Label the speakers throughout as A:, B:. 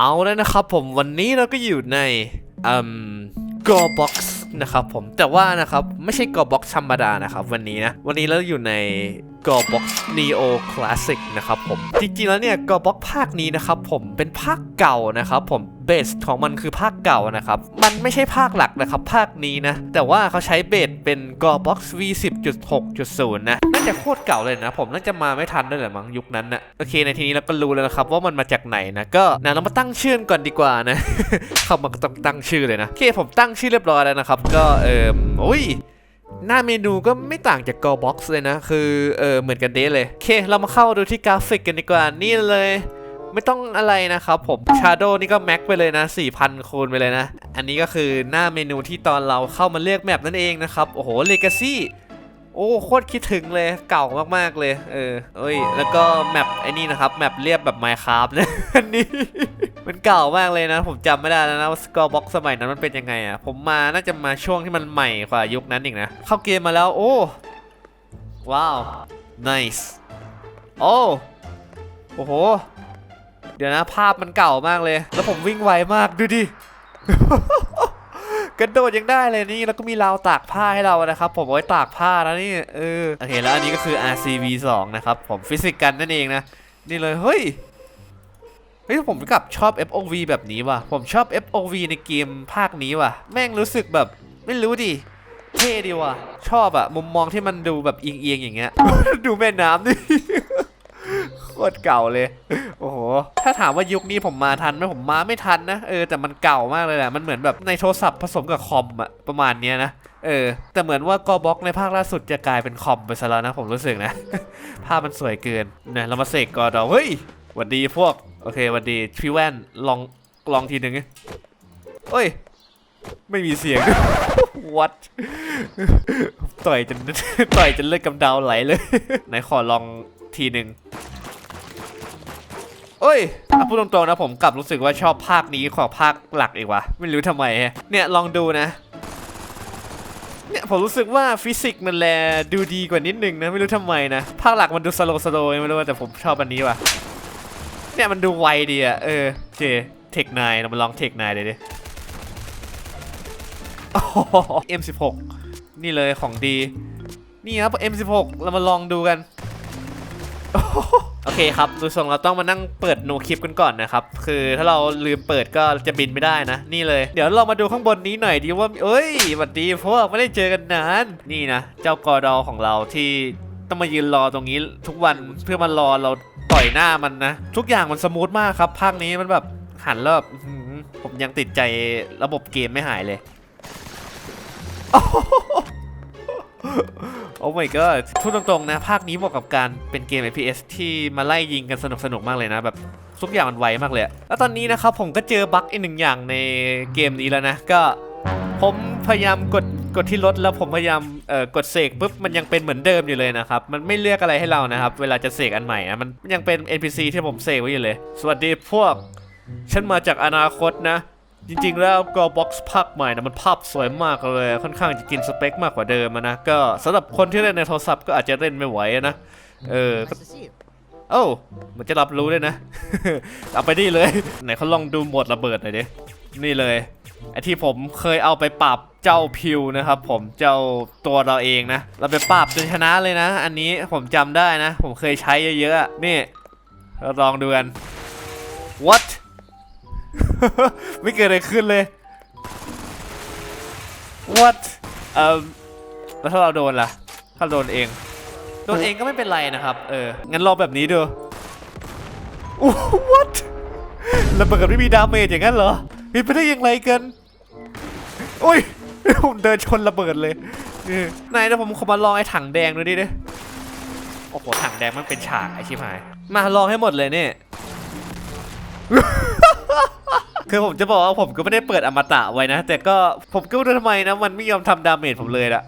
A: เอาแล้วนะครับผมวันนี้เราก็อยู่ในอืม Go Box นะครับผมแต่ว่านะครับไม่ใช่ Go Box ธรรมดานะครับวันนี้นะวันนี้เราอยู่ใน Go Box Neo Classic นะครับผม จริงๆแล้วเนี่ย Go Box ภาคนี้นะครับผมเป็นภาคเก่านะครับผมเบสของมันคือภาคเก่านะครับ มันไม่ใช่ภาคหลักนะครับ ภาคนี้นะ แต่ว่าเขาใช้เบสเป็น Go Box V 10.6.0 นะ น่าจะโคตรเก่าเลยนะ ผมน่าจะมาไม่ทันด้วยแหละมั้งยุคนั้นนะโอเค ในทีนี้เราก็รู้แล้วนะครับว่ามันมาจากไหนนะ ก็นะเรามาตั้งชื่อก่อนดีกว่านะ เข้ามาก็ต้องตั้งชื่อเลยนะ โอเค ผมตั้งชื่อเรียบร้อยแล้วนะครับ ก็เอ่อโอ้ย หน้าเมนูก็ไม่ต่างจากกอบ็อกซ์เลยนะ คือเออเหมือนกันเด้เลยโอเค เรามาเข้าดูที่กราฟิกกันดีกว่า นี่เลยไม่ต้องอะไรนะครับผม Shadow นี่ก็แม็กไปเลยนะ 4,000 คูณไปเลยนะ อันนี้ก็คือหน้าเมนูที่ตอนเราเข้ามาเลือกแมปนั่นเองนะครับ โอ้โห Legacy โอ้โคตรคิดถึงเลยเก่ามากๆเลยเออเอ้ยแล้วก็แมปไอ้นี่นะครับแมปเรียบแบบ Minecraft นะอันนี้มันเก่ามากเลยนะ ผมจำไม่ได้แล้วนะว่าสกอร์บ็อกสมัยนั้นมันเป็นยังไงอะผมมาน่าจะมาช่วงที่มันใหม่กว่ายุคนั้นอีกนะเข้าเกมมาแล้วโอ้ว้าว nice โอ้โอ้โห เดี๋ยวนะภาพมันเก่ามากเลย แล้วผมวิ่งไวมากดูดิ กระโดดยังได้เลยนี่แล้วก็มีราวตากผ้าให้เรานะครับผมเอาไว้ตากผ้านะนี่เออโอเคแล้วอันนี้ก็คือ RCV 2นะครับผมฟิสิกส์กันนั่นเองนะนี่เลยเฮ้ยเฮ้ยผมกลับชอบ FOV แบบนี้ว่ะ ผมชอบ FOV ในเกมภาคนี้ว่ะ แม่งรู้สึกแบบไม่รู้ดิ เท่ดีว่ะ ชอบอะมุมมองที่มันดูแบบเอียงๆอย่างเงี้ย ดูแม่น้ำดิ คตรเก่าเลย โอ้โห ถ้าถามว่ายุคนี้ผมมาทันไหมผมมาไม่ทันนะ เออแต่มันเก่ามากเลยแหละ มันเหมือนแบบในโทรศัพท์ผสมกับคอมอะประมาณเนี้ยนะ เออ แต่เหมือนว่ากอบล็อกในภาคล่าสุดจะกลายเป็นคอมไปซะแล้วนะผมรู้สึกนะ ภาพมันสวยเกินนะเรามาเสกกอดอเฮ้ยหวัดดีพวก โอเคหวัดดีพี่แว่นลองลองทีหนึ่งเอ้ย ไม่มีเสียงวัดต่อยจนต่อยจนเลือดกำเดาไหลเลย ไหนขอลองทีหนึ่ง เอ้ยอะพูดตรงๆนะผมกลับรู้สึกว่าชอบภาคนี้กว่าภาคหลักอีกว่ะไม่รู้ทำไม เนี่ยลองดูนะเนี่ยผมรู้สึกว่าฟิสิกส์มันแลดูดีกว่านิดนึงนะไม่รู้ทำไมนะภาคหลักมันดูสโลว์สโลว์ไม่รู้ว่าแต่ผมชอบอันนี้ว่ะเนี่ยมันดูไวดีอะเออเจเทคนายเรามาลองเทคนายเลยดิโอ้ M16 นี่เลยของดี นี่ครับ M16 เรามาลองดูกัน โอเคครับดูทรงเราต้องมานั่งเปิดโนคลิปกันก่อนนะครับ คือถ้าเราลืมเปิดก็จะบินไม่ได้นะ นี่เลย เดี๋ยวเรามาดูข้างบนนี้หน่อยดีว่า เอ้ยสวัสดีพวกไม่ได้เจอกันนาน นี่นะ เจ้ากอดอของเราที่ต้องมายืนรอตรงนี้ทุกวันเพื่อมารอเราต่อยหน้ามันนะ ทุกอย่างมันสมูทมากครับ ภาคนี้มันแบบหันแล้วแบบผมยังติดใจระบบเกมไม่หายเลยโอ้ my god พูดตรงๆนะ ภาคนี้เหมาะกับการเป็นเกม FPS ที่มาไล่ยิงกันสนุกๆ มากเลยนะ แบบทุกอย่างมันไวมากเลย แล้วตอนนี้นะครับผมก็เจอบั๊กอีกหนึ่งอย่างในเกมนี้แล้วนะ ก็ผมพยายามกดกดที่รถแล้วผมพยายามเอ่อกดเสกปุ๊บมันยังเป็นเหมือนเดิมอยู่เลยนะครับ มันไม่เลือกอะไรให้เรานะครับ เวลาจะเสกอันใหม่นะมันยังเป็น NPC ที่ผมเสกไว้อยู่เลย สวัสดีพวก ฉันมาจากอนาคตนะ จริงๆแล้วก็บ็อกซ์ภาคใหม่นะมันภาพสวยมากเลย ค่อนข้างจะกินสเปคมากกว่าเดิมนะ ก็สำหรับคนที่เล่นในโทรศัพท์ก็อาจจะเล่นไม่ไหวนะ เออโอ้มันจะรับรู้ด้วยนะ เอาไปนี่เลย ไหนเขาลองดูหมดระเบิดหน่อยดิ นี่เลยไอที่ผมเคยเอาไปปราบเจ้าพิวนะครับผมเจ้าตัวเราเองนะ เราไปปราบจนชนะเลยนะ อันนี้ผมจำได้นะ ผมเคยใช้เยอะๆนี่เราลองดูกัน what ไม่เกิดอะไรขึ้นเลย what เอ่อแล้วถ้าเราโดนล่ะ ถ้าโดนเอง โดนเองก็ไม่เป็นไรนะครับ เออ งั้นลอแบบนี้ดูโอ้ what ระเบิดไม่มีดาเมจอย่างนั้นเหรอมีไปได้ยังไงกันโอ้ยผมเดินชนระเบิดเลยเออนายนะผมขอมาลองไอ้ถังแดงดูดิเด้โอ้โหถังแดงมันเป็นฉากไอชิบหาย มาลองให้หมดเลยเนี่ย คือผมจะบอกว่าผมก็ไม่ได้เปิดอมตะไว้นะ แต่ก็ผมก็ไม่รู้ทำไมนะ มันไม่ยอมทำดาเมจผมเลยละ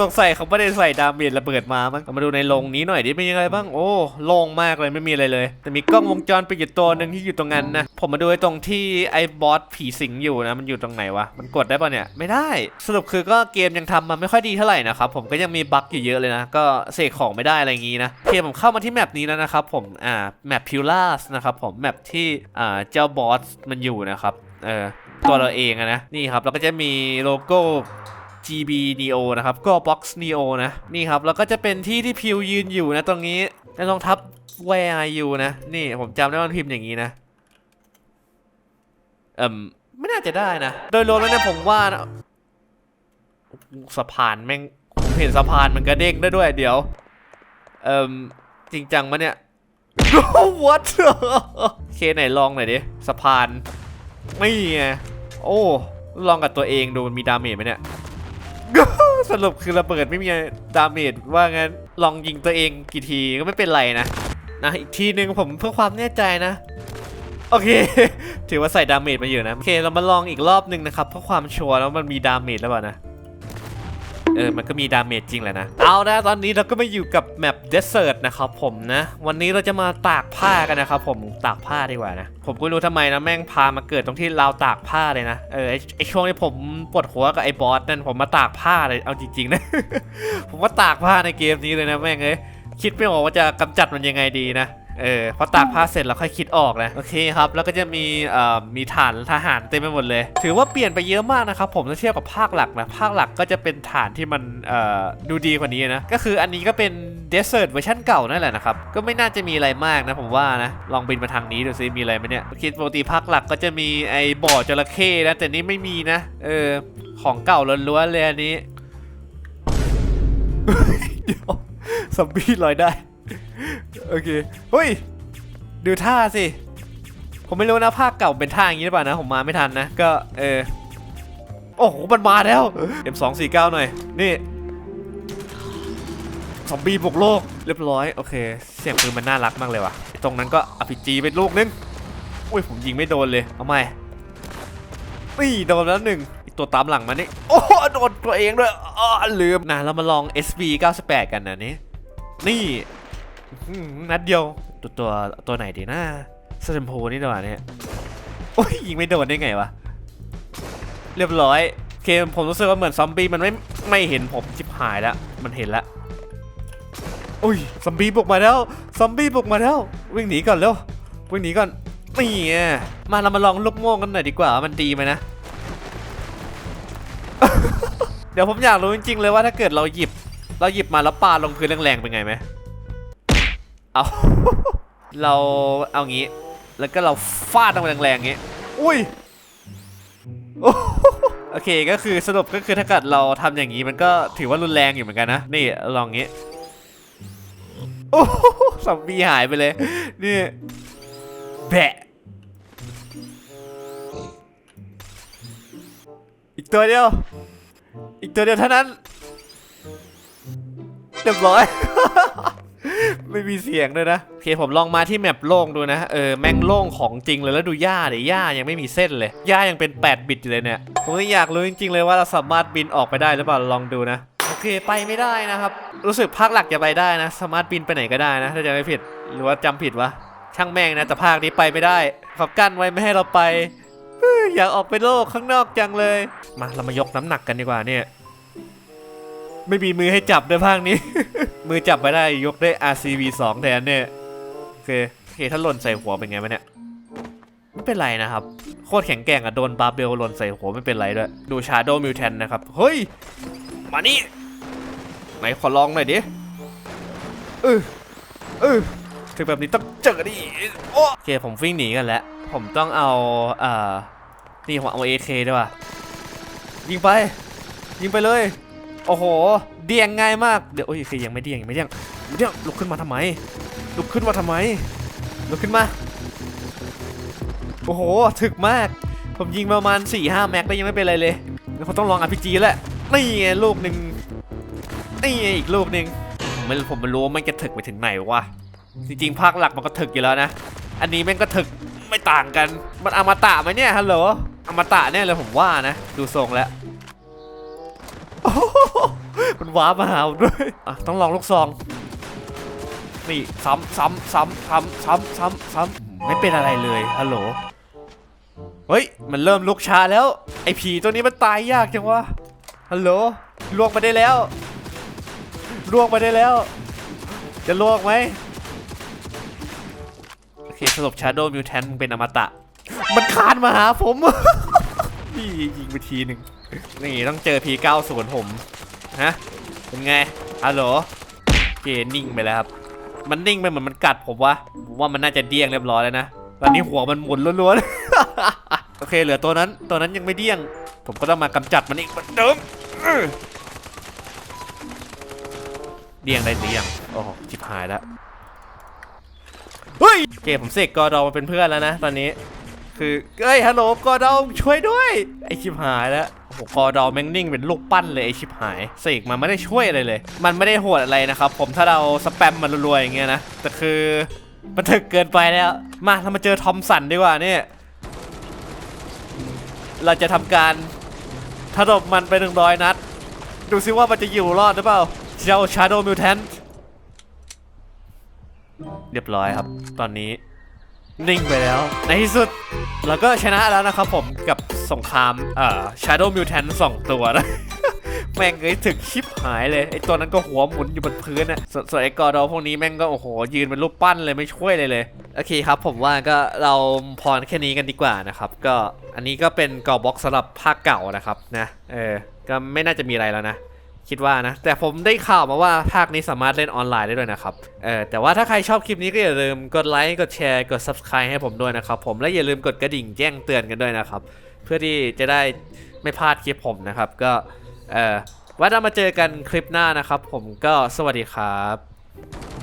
A: สงสัยเขาไม่ได้ใส่ดาเมจระเบิดมามั้งเอามาดูในโรงนี้หน่อยดิเป็นยังไงบ้างโอ้โล่งมากเลยไม่มีอะไรเลย แต่มีกล้องวงจรปิดอยู่ตัวหนึ่งที่อยู่ตรงนั้นนะผมมาดูไอ้ตรงที่ไอ้บอสผีสิงอยู่นะมันอยู่ตรงไหนวะมันกดได้ปะเนี่ยไม่ได้ สรุปคือก็เกมยังทำมาไม่ค่อยดีเท่าไหร่นะครับผมก็ยังมีบั๊กอยู่เยอะเลยนะก็เสกของไม่ได้อะไรอย่างงี้นะโอเคผมเข้ามาที่แมปนี้แล้วนะครับผมอ่าแมปพิวลาสนะครับผมแมปที่อ่าเจ้าบอสมันอยู่นะครับเออตัวเราเองนะนี่ครับแล้วก็จะมีโลโก้ GB Neo นะครับ ก็ Box Neo นะ นี่ครับ แล้วก็จะเป็นที่ที่พิวยืนอยู่นะตรงนี้แล้วลองทับ Where are you นะ นี่ผมจำได้ว่ามันพิมพ์อย่างนี้นะ เอ่มไม่น่าจะได้นะ โดยรวมแล้วเนี่ยผมว่านะสะพานแม่งผมเห็นสะพานมันกระเด้งได้ด้วย เดี๋ยว เอ่มจริงจังมะเนี่ย What เคไหนลองหน่อยดิสะพานไม่ไงโอ้ ลองกับตัวเองดูมันมีดาเมจไหมเนี่ย สรุปคือระเบิดไม่มีดาเมจว่างั้นลองยิงตัวเองกี่ทีก็ไม่เป็นไรนะนะอีกทีหนึ่งผมเพื่อความแน่ใจนะ โอเค ถือว่าใส่ดาเมจมาอยู่นะ โอเค เรามาลองอีกรอบหนึ่งนะครับเพื่อความชัวร์แล้วมันมีดาเมจแล้วเปล่านะ เออ มันก็มีดาเมจจริงแหละนะ เอานะตอนนี้เราก็มาอยู่กับแมปเดสเซ r t นะครับผมนะ วันนี้เราจะมาตากผ้ากันนะครับผม ตากผ้าดีกว่านะ ผมก็ไม่รู้ทำไมนะแม่งพามาเกิดตรงที่เราตากผ้าเลยนะ เออไอช่วงที่ผมปวดหัวกับไอบอสนั่นผมมาตากผ้าเลย เอาจริงๆนะ ผมว่าตากผ้าในเกมนี้เลยนะแม่งเอ้ย คิดไม่ออกว่าจะกำจัดมันยังไงดีนะ เออพอตากผ้าเสร็จเราค่อยคิดออกนะโอเคครับ แล้วก็จะมีเอ่อมีฐานทหารเต็มไปหมดเลย ถือว่าเปลี่ยนไปเยอะมากนะครับผมถ้าเทียบกับภาคหลักนะภาคหลักก็จะเป็นฐานที่มันเอ่อดูดีกว่านี้นะก็คืออันนี้ก็เป็นเดสเซ r t เวอร์ชันเก่านั่นแหละนะครับก็ไม่น่าจะมีอะไรมากนะผมว่านะลองบินมาทางนี้ดูซิมีอะไรไหมเนี่ยคิดปกติภาคหลักก็จะมีไอ้บ่อจระเข้นะแต่นี่ไม่มีนะ เออของเก่าล้วนๆเลยอันนี้เดี๋ยวซอมบี้ลอยได้ โอเคเฮ้ยดูท่าสิ ผมไม่รู้นะภาคเก่าเป็นท่าอย่างนี้หรือเปล่านะ ผมมาไม่ทันนะ ก็เออ โอ้โห มันมาแล้ว M249 หน่อย นี่ซอมบี้บุกโลก เรียบร้อย โอเค เสียงปืนมันน่ารักมากเลยว่ะ ตรงนั้นก็อภิจีไปลูกนึง อุ้ย ผมยิงไม่โดนเลย เอาใหม่นี่โดนแล้วหนึ่งตัวตามหลังมานี่ โอ้โดนตัวเองด้วยอ้อลืมนะเรามาลอง SB 98 กันนะนี่นี่ อื้อหือนัดเดียว ตัวตัวตัวไหนดีนะสเตมโพนี่ดีกว่าเนี่ย โอ้ยยิงไม่โดนได้ไงวะ เรียบร้อยโอเคผมรู้สึกว่าเหมือนซอมบี้มันไม่ไม่เห็นผมชิบหายแล้ว มันเห็นแล้วอุ้ยซอมบี้บุกมาแล้วซอมบี้บุกมาแล้ว วิ่งหนีก่อนเร็ววิ่งหนีก่อนนี่ไงมาเรามาลองลูกโม่งกันหน่อยดีกว่ามันดีไหมนะ เดี๋ยวผมอยากรู้จริงๆเลยว่าถ้าเกิดเราหยิบ เราหยิบมาแล้วปาลงพื้นแรงๆเป็นไงไหม เอา เราเอางี้ แล้วก็เราฟาดลงไปแรงๆอย่างงี้ อุ้ยโอ้โหโอเคก็คือสรุปก็คือถ้าเกิดเราทำอย่างนี้มันก็ถือว่ารุนแรงอยู่เหมือนกันนะ นี่ลองงี้โอ้โหซอมบี้หายไปเลย นี่แบะอีกตัวเดียว อีกตัวเดียวเท่านั้นเรียบร้อย ไม่มีเสียงด้วยนะโอเคผมลองมาที่แมปโล่งดูนะ เออแม่งโล่งของจริงเลยแล้วดูหญ้าเดี๋ยวหญ้ายังไม่มีเส้นเลยหญ้ายังเป็น 8 บิตอยู่เลยเนี่ย ผมก็อยากรู้จริงๆเลยว่าเราสามารถบินออกไปได้หรือเปล่าลองดูนะ โอเคไปไม่ได้นะครับ รู้สึกภาคหลักจะไปได้นะ สามารถบินไปไหนก็ได้นะ ถ้าจะไม่ผิดหรือว่าจำผิดวะช่างแม่งนะแต่ภาคนี้ไปไม่ได้เขากั้นไว้ไม่ให้เราไปอยากออกไปโลกข้างนอกจังเลย มาเรามายกน้ำหนักกันดีกว่าเนี่ย ไม่มีมือให้จับด้วยภาคนี้ มือจับไม่ได้ยกได้ RCV 2 แทนเนี่ย โอเคโอเคถ้าหล่นใส่หัวเป็นไงวะเนี่ย ไม่เป็นไรนะครับ โคตรแข็งแกร่งอะโดนบาเบลหล่นใส่หัวไม่เป็นไรด้วย ดูชาโดมิวแทนนะครับ เฮ้ย มานี่ ไหนขอลองหน่อยดิเออเออถึงแบบนี้ต้องเจอดิโอเคผมวิ่งหนีกันแล้ว ผมต้องเอาเอ่อนี่ผมเอา AK ด้วยว่ะยิงไป ยิงไปเลย โอ้โห เดียงง่ายมาก เดี๋ยวโอ้ยคือยังไม่เดียงยังไม่เดียงไม่เดียงลุกขึ้นมาทำไม ลุกขึ้นมาทำไม ลุกขึ้นมา โอ้โห ถึกมาก ผมยิงประมาณ4ี่ห้าแม็กแล้ยังไม่เป็นไรเลยแล้วเขาต้องลอง RPG แหละ นี่ไงลูกหนึ่งนี่ไงอีกลูกหนึ่งผมไม่ผมไม่รู้ว่ามันจะถึกไปถึงไหนวะ จริงๆภาคหลักมันก็ถึกอยู่แล้วนะ อันนี้แม่งก็ถึกไม่ต่างกัน มันอมตะไหมเนี่ยฮัลโหล อมตะแน่เลยผมว่านะ ดูทรงแล้ว มันว้ามาหาผมด้วยอะต้องลองลูกซอง นี่ซ้ำซ้ำซ้ำซ้ำซ้ำซ้ำซ้ำไม่เป็นอะไรเลยฮัลโหลเฮ้ยมันเริ่มลุกช้าแล้วไอ้ผีตัวนี้มันตายยากจังวะฮัลโหลล่วงมาได้แล้วล่วงมาได้แล้ว จะล่วงไหมโอเคสรุป Shadow Mutant มึงเป็นอมตะ มันคานมาหาผมพี่ยิงไปทีหนึ่ง นี่ต้องเจอ P90 ผมฮะเป็นไงฮัลโหลโอเคนิ่งไปแล้วครับ มันนิ่งไปเหมือนมันกัดผมวะผมว่ามันน่าจะเดี้ยงเรียบร้อยแล้วนะตอนนี้หัวมันหมุนล้วนๆ โอเคเหลือตัวนั้นตัวนั้นยังไม่เดี้ยง ผมก็ต้องมากำจัดมันอีกเหมือนเดิมเดี้ยงได้เดี้ยงโอ้โหจิบหายแล้วเฮ้ยโอเคผมเสกกอดอมาเป็นเพื่อนแล้วนะตอนนี้ คือเอ้ยฮัลโหลกอดอช่วยด้วย ไอชิบหายแล้วโอ้โหกอดอแม่งนิ่งเป็นลูกปั้นเลยไอชิบหายเสกมันไม่ได้ช่วยอะไรเลย มันไม่ได้โหดอะไรนะครับผมถ้าเราสแปมมันรัวๆอย่างเงี้ยนะแต่คือมันถึกเกินไปแล้ว มาเรามาเจอทอมสันดีกว่าเนี่ยเราจะทำการถล่มมันไปหนึ่งร้อยนัด ดูซิว่ามันจะอยู่รอดหรือเปล่าเจ้า Shadow Mutant เรียบร้อยครับ ตอนนี้ นิ่งไปแล้ว ในที่สุดเราก็ชนะแล้วนะครับผมกับสงครามเอ่อ Shadow Mutant สองตัวนะ แม่งเอ้ยถึกชิปหายเลยไอตัวนั้นก็หัวหมุนอยู่บนพื้นนะสวนส่วนไอกอร์ดอพวกนี้แม่งก็โอ้โห ยืนเป็นรูปปั้นเลยไม่ช่วยเลยเลย โอเคครับผมว่าก็เราพรแค่นี้กันดีกว่านะครับ ก็อันนี้ก็เป็นกอบ็อกสำหรับภาคเก่านะครับนะเออก็ไม่น่าจะมีอะไรแล้วนะ คิดว่านะ แต่ผมได้ข่าวมาว่าภาคนี้สามารถเล่นออนไลน์ได้ด้วยนะครับเออแต่ว่าถ้าใครชอบคลิปนี้ก็อย่าลืมกดไลค์กดแชร์กด subscribe ให้ผมด้วยนะครับผมและอย่าลืมกดกระดิ่งแจ้งเตือนกันด้วยนะครับ เพื่อที่จะได้ไม่พลาดคลิปผมนะครับ ก็เออว่าจะมาเจอกันคลิปหน้านะครับ ผมก็สวัสดีครับ